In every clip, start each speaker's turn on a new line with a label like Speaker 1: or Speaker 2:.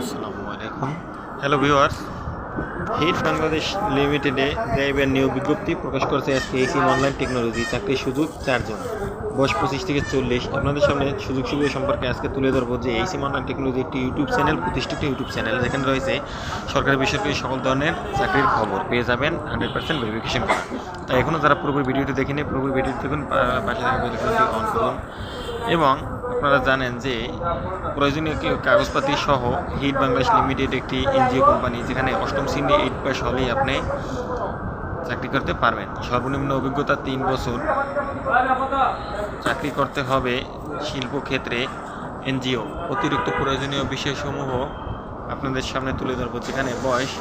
Speaker 1: আসসালামু আলাইকুম। Hello viewers hit Bangladesh লিমিটেডে ড্রাইভার নিয়োগ বিজ্ঞপ্তি প্রকাশ করেছে আজকে এসিম অনলাইন টেকনোলজি চাকরির সুযোগ চারজন। বয়স পঁচিশ থেকে চল্লিশ। আপনাদের সামনে সুযোগ সুবিধা সম্পর্কে আজকে তুলে ধরবো যে এইসিম অনলাইন টেকনোলজি একটি ইউটিউব চ্যানেল প্রতিষ্ঠিত ইউটিউব চ্যানেল যেখানে রয়েছে সরকারি, বেসরকারি সকল ধরনের চাকরির খবর। পেয়ে যাবেন হান্ড্রেড পার্সেন্ট ভেরিফিকেশন করা। তাই এখনও যারা পুরোপুরি ভিডিওটি দেখেনি পুরোপুরি ভিডিওটি দেখুন পাশে অন করুন। এবং আপনারা জানেন যে প্রয়োজনীয় কাগজপাতি সহ হিট বাংলাদেশ লিমিটেড একটি এনজিও কোম্পানি, যেখানে অষ্টম শ্রেণি এইট পাস হলেই আপনি চাকরি করতে পারবেন। সর্বনিম্ন অভিজ্ঞতা তিন বছর। চাকরি করতে হবে শিল্পক্ষেত্রে এনজিও। অতিরিক্ত প্রয়োজনীয় বিষয়সমূহ আপনাদের সামনে তুলে ধরবো, যেখানে বয়স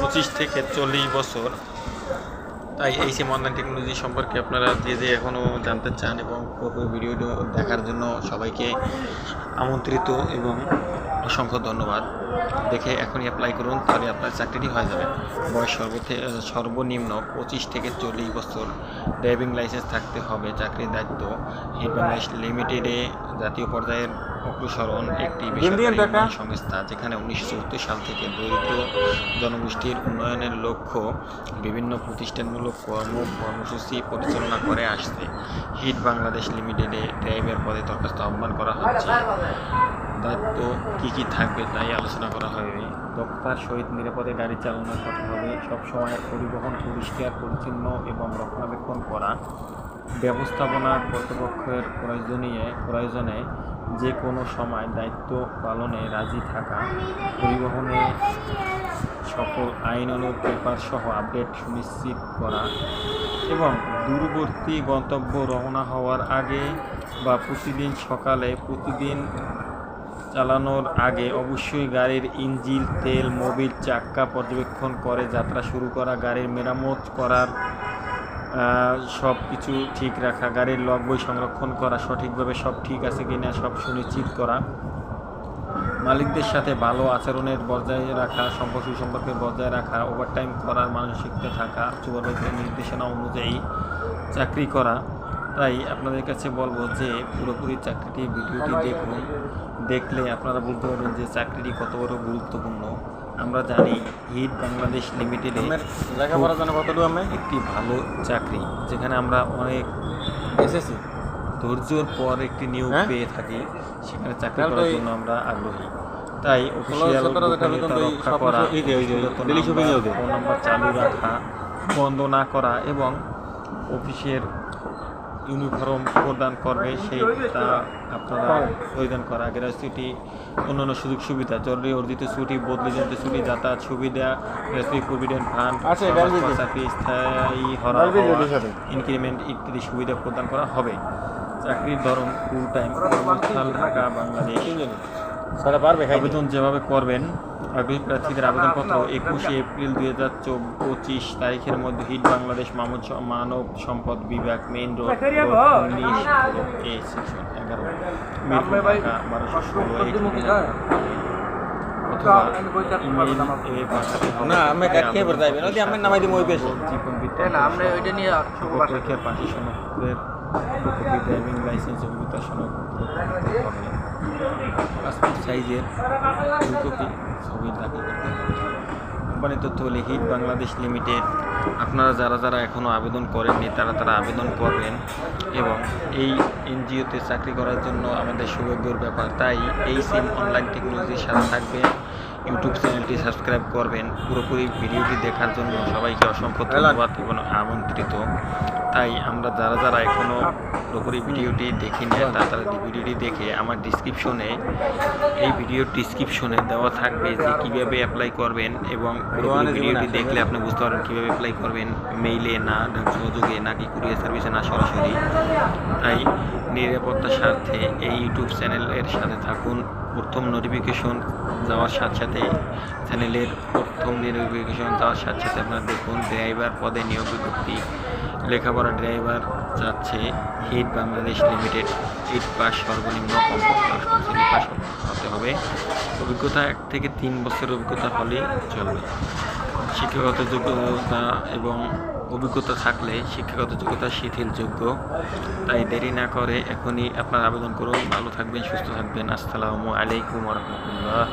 Speaker 1: পঁচিশ থেকে চল্লিশ বছর। তাই এই সিম অনলাইন টেকনোলজি সম্পর্কে আপনারা যে যে এখনও জানতে চান এবং পুরোপুরি ভিডিওটি দেখার জন্য সবাইকে আমন্ত্রিত এবং অসংখ্য ধন্যবাদ। দেখে এখনই অ্যাপ্লাই করুন তাহলে আপনার চাকরিটি হয়ে যাবে। বয়স সর্বথে সর্বনিম্ন পঁচিশ থেকে চল্লিশ বছর। ড্রাইভিং লাইসেন্স থাকতে হবে চাকরির দায়িত্ব। হিট বাংলাদেশ লিমিটেডে জাতীয় পর্যায়ের অগ্রসরণ একটি বেসরকারি সংস্থা যেখানে উনিশশো চৌত্রিশ সাল থেকে দরিদ্র জনগোষ্ঠীর উন্নয়নের লক্ষ্য বিভিন্ন প্রতিষ্ঠানমূলক কর্ম কর্মসূচি পরিচালনা করে আসছে। হিট বাংলাদেশ লিমিটেডে ড্রাইভার পদে দরখাস্ত আহ্বান করা হচ্ছে। দায়িত্ব কী কী থাকবে তাই আলোচনা করা হবে দক্ষতার সহিত নিরাপদে গাড়ি চালনা করতে হবে সবসময় পরিবহন পরিষ্কার পরিচ্ছন্ন এবং রক্ষণাবেক্ষণ করা, ব্যবস্থাপনা কর্তৃপক্ষের প্রয়োজনীয়, প্রয়োজনে যে কোনো সময় দায়িত্ব পালনে রাজি থাকা, পরিবহনে সকল আইন পেপার সহ আপডেট সুনিশ্চিত করা এবং দূরবর্তী গন্তব্য রওনা হওয়ার আগে বা প্রতিদিন সকালে প্রতিদিন চালানোর আগে অবশ্যই গাড়ির ইঞ্জিন, তেল, মোবিল চাক্কা পর্যবেক্ষণ করে যাত্রা শুরু করা, গাড়ির মেরামত করার সব কিছু ঠিক রাখা, গাড়ির লগ বই সংরক্ষণ করা, সঠিকভাবে সব ঠিক আছে কি না সব সুনিশ্চিত করা। মালিকদের সাথে ভালো আচরণের বজায় রাখা, সম্পর্ক সুসম্পর্কের বজায় রাখা ওভারটাইম করার মানসিকতা থাকা সুপারভাইজারের নির্দেশনা অনুযায়ী চাকরি করা। তাই আপনাদের কাছে বলব যে পুরোপুরি চাকরিটি ভিডিওটি দেখুন। দেখলে আপনারা বুঝতে পারবেন যে চাকরিটি কত বড় গুরুত্বপূর্ণ আমরা জানি হিট বাংলাদেশ লিমিটেডে
Speaker 2: লেখাপড়া জানে কতটুকু আমি
Speaker 1: একটি ভালো চাকরি যেখানে আমরা অনেক
Speaker 2: এসেছি
Speaker 1: ধৈর্যর পর একটি নিয়োগ
Speaker 2: হ্যাঁ?
Speaker 1: পেয়ে থাকি সেখানে চাকরি করার জন্য আমরা আগ্রহী তাই অফিসিয়াল রক্ষা করা। ফোন নাম্বার চালু রাখা বন্ধ না করা এবং অফিসের ইউনিফর্ম প্রদান করবে সেই তা আপনারা পরিধান করা। গ্র্যাচুইটি অন্যান্য সুযোগ সুবিধা জরুরি অর্জিত ছুটি বদলি যন্ত্র ছুটি যাতায়াত সুবিধা গ্র্যাচুইটি প্রভিডেন্ট ফান্ড
Speaker 2: আচ্ছা।
Speaker 1: চাকরি স্থায়ী হরা। ইনক্রিমেন্ট ইত্যাদি সুবিধা প্রদান করা হবে। চাকরির ধরন ফুল টাইম কর্মস্থল ঢাকা বাংলাদেশ।
Speaker 2: সারা পারবে খাই
Speaker 1: আবেদন যেভাবে করবেন আগ্রহী প্রার্থীদের আবেদনপত্র একুশে এপ্রিল দুই হাজার পঁচিশ তারিখের মধ্যে হিট বাংলাদেশ মানব মানব সম্পদ বিভাগ মেইন রোড উনিশ এ সেকশন এগারো বারোশো ষোলো লাইসেন্স পাসপোর্ট সাইজের ফুলকপি কপি ছবি দাখিল করতে হবে। কোম্পানির তথ্য হলে হিট বাংলাদেশ লিমিটেড। আপনারা যারা যারা এখনও আবেদন করেননি, তারা তারা আবেদন করবেন এবং এই এনজিওতে চাকরি করার জন্য আমাদের সৌভাগ্যের ব্যাপার। তাই এই সিম অনলাইন টেকনোলজির সাথে থাকবেন। ইউটিউব চ্যানেলটি সাবস্ক্রাইব করবেন। পুরোপুরি ভিডিওটি দেখার জন্য সবাইকে অসংখ্য ধন্যবাদ এবং আমন্ত্রিত। তাই আমরা যারা যারা এখনও পুরোপুরি ভিডিওটি দেখিনি, তারা তারা ভিডিওটি দেখে আমার ডিসক্রিপশনে এই ভিডিওর ডিসক্রিপশনে দেওয়া থাকবে যে কীভাবে অ্যাপ্লাই করবেন এবং পুরোপুরি ভিডিওটি দেখলে আপনি বুঝতে পারবেন কীভাবে অ্যাপ্লাই করবেন মেইলে না সহযোগে নাকি কুরিয়ার সার্ভিসে না সরাসরি। তাই নিরাপত্তার স্বার্থে এই ইউটিউব চ্যানেলের সাথে থাকুন। প্রথম নোটিফিকেশন যাওয়ার সাথে সাথে চ্যানেলের প্রথম নোটিফিকেশন যাওয়ার সাথে সাথে আপনারা দেখুন ড্রাইভার পদে নিয়োগ বিজ্ঞপ্তি, লেখাপড়া ড্রাইভার যাচ্ছে HEED Bangladesh limited HEED pass সর্বনিম্ন কমপক্ষে পাস হতে হবে। অভিজ্ঞতা এক থেকে তিন বছরের অভিজ্ঞতা হলেই চলবে। শিক্ষাগত যোগ্যতা এবং অভিজ্ঞতা থাকলে শিক্ষাগত যোগ্যতা শিথিলযোগ্য। তাই দেরি না করে এখনই আপনার আবেদন করুন। ভালো থাকবেন, সুস্থ থাকবেন। আসসালামু আলাইকুম রহমতুল্লাহ।